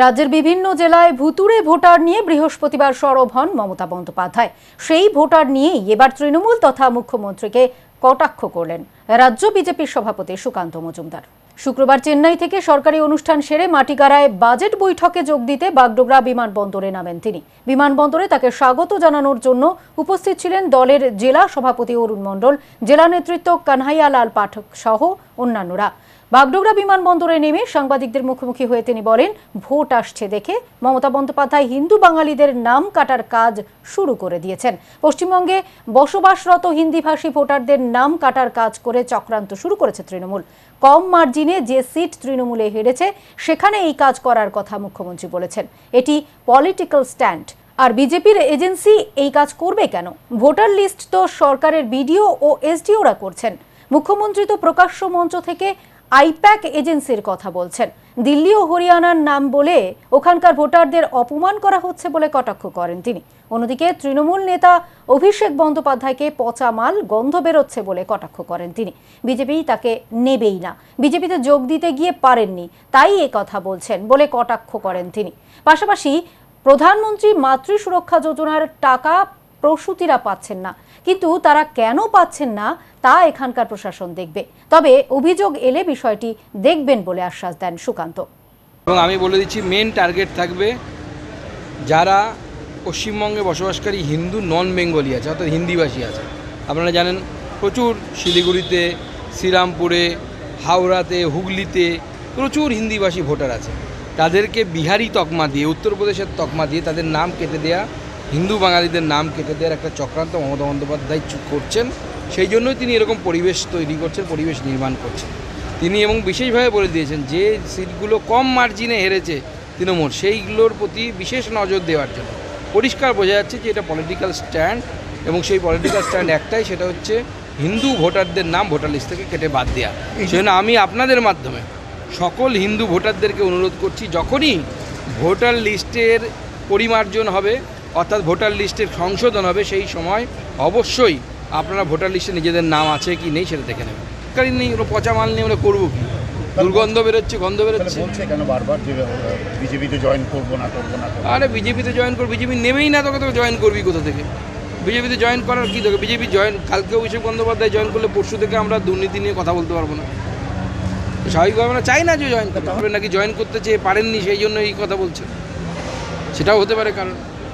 রাজ্যের বিভিন্ন জেলায় ভুতুড়ে ভোটার নিয়ে বৃহস্পতিবার সরব হন মমতা বন্দ্যোপাধ্যায়। সেই ভোটার নিয়েই এবার তৃণমূল তথা মুখ্যমন্ত্রীকে কটাক্ষ করলেন রাজ্য বিজেপির সভাপতি সুকান্ত মজুমদার। শুক্রবার চেন্নাই থেকে সরকারি অনুষ্ঠান সেরে মাটিগাড়ায় বাজেট বৈঠকে যোগ দিতে বাগডোগরা বিমানবন্দরে নামেন তিনি। বিমানবন্দরে তাকে স্বাগত জানানোর জন্য উপস্থিত ছিলেন দলের জেলা সভাপতি অরুণ মণ্ডল, জেলা নেতৃত্ব কানহাইয়া লাল পাঠক সহ অন্যান্যরা। বাগডোগরা বিমানবন্দরে নেমে সাংবাদিকদের মুখোমুখি হয়ে তিনি বলেন, ভোট আসছে দেখে মমতা বন্দ্যোপাধ্যায় হিন্দু বাঙালিদের নাম কাটার কাজ শুরু করে দিয়েছেন। পশ্চিমবঙ্গে বসবাসরত হিন্দিভাষী ভোটারদের নাম কাটার কাজ করে চক্রান্ত শুরু করেছে তৃণমূল। কম মার্জিনে যে সিট তৃণমূলে হেরেছে, সেখানে এই কাজ করার কথা মুখ্যমন্ত্রী বলেছেন। এটি পলিটিক্যাল স্ট্যান্ড। আর বিজেপির এজেন্সি এই কাজ করবে কেন? ভোটার লিস্ট তো সরকারের বিডিও ও এসডিওরা করছেন। মুখ্যমন্ত্রী তো প্রকাশ্য মঞ্চ থেকে আইপ্যাক এজেন্সির কথা বলছেন। দিল্লি ও হরিয়ানার নাম বলে ওখানকার ভোটারদের অপমান করা হচ্ছে বলে কটাক্ষ করেন তিনি। অন্যদিকে তৃণমূল নেতা অভিষেক বন্দ্যোপাধ্যায়কে পচা মাল গন্ধ বেরোচ্ছে বলে কটাক্ষ করেন তিনি। বিজেপি তাকে নেবেই না। বিজেপিতে যোগ দিতে গিয়ে পারেননি, তাই এ কথা বলছেন বলে কটাক্ষ করেন তিনি। পাশাপাশি প্রধানমন্ত্রী মাতৃ সুরক্ষা যোজনার টাকা প্রসূতিরা পাচ্ছেন না। কিন্তু তারা কেন পাচ্ছেন না, তা এখানকার প্রশাসন দেখবে। তবে অভিযোগ এলে বিষয়টি দেখবেন বলে আশ্বাস দেন সুকান্ত। এবং আমি বলে দিচ্ছি মেন টার্গেট থাকবে যারা পশ্চিমবঙ্গে বসবাসকারী হিন্দু নন বেঙ্গলি আছে, অর্থাৎ হিন্দিভাষী আছে। আপনারা জানেন, প্রচুর শিলিগুড়িতে, শ্রীরামপুরে, হাওড়াতে, হুগলিতে প্রচুর হিন্দিভাষী ভোটার আছে। তাদেরকে বিহারি তকমা দিয়ে, উত্তরপ্রদেশের তকমা দিয়ে তাদের নাম কেটে দেয়া হিন্দু বাঙালিদের নাম কেটে দেওয়ার একটা চক্রান্ত মমতা বন্দ্যোপাধ্যায় করছেন সেই জন্যই তিনি এরকম পরিবেশ তৈরি করছেন পরিবেশ নির্মাণ করছেন। তিনি এবং বিশেষভাবে বলে দিয়েছেন যে সিটগুলো কম মার্জিনে হেরেছে তৃণমূল সেইগুলোর প্রতি বিশেষ নজর দেওয়ার জন্য। পরিষ্কার বোঝা যাচ্ছে যে এটা পলিটিক্যাল স্ট্যান্ড এবং সেই পলিটিক্যাল স্ট্যান্ড একটাই সেটা হচ্ছে হিন্দু ভোটারদের নাম ভোটার লিস্ট থেকে কেটে বাদ দেওয়া সেজন্য আমি আপনাদের মাধ্যমে সকল হিন্দু ভোটারদেরকে অনুরোধ করছি যখনই ভোটার লিস্টের পরিমার্জন হবে অর্থাৎ ভোটার লিস্টের সংশোধন হবে সেই সময় অবশ্যই আপনারা ভোটার লিস্টে নিজেদের নাম আছে কি নেই সেটা দেখে নেবেন। কারণ নেই ওরা পচা মাল নিয়ে ওরা করব কি? দুর্গন্ধ বেরোচ্ছে গন্ধ বেরোচ্ছে। বলছে কেন বারবার যে বিজেপিতে জয়েন করব না করব না আরে বিজেপিতে জয়েন কর বিজেপি নেবেই না তোকে তোকে জয়েন করবি কোথা থেকে? বিজেপিতে জয়েন করার কি তোকে বিজেপি জয়েন কালকে অভিষেক বন্দ্যোপাধ্যায় জয়েন করলে পরশু থেকে আমরা দুর্নীতি নিয়ে কথা বলতে পারব না। স্বাভাবিকভাবে আমরা চাই না যে জয়েন করতে। হবে নাকি জয়েন করতে চেয়ে পারেননি সেই জন্য এই কথা বলছে। সেটাও হতে পারে কারণ।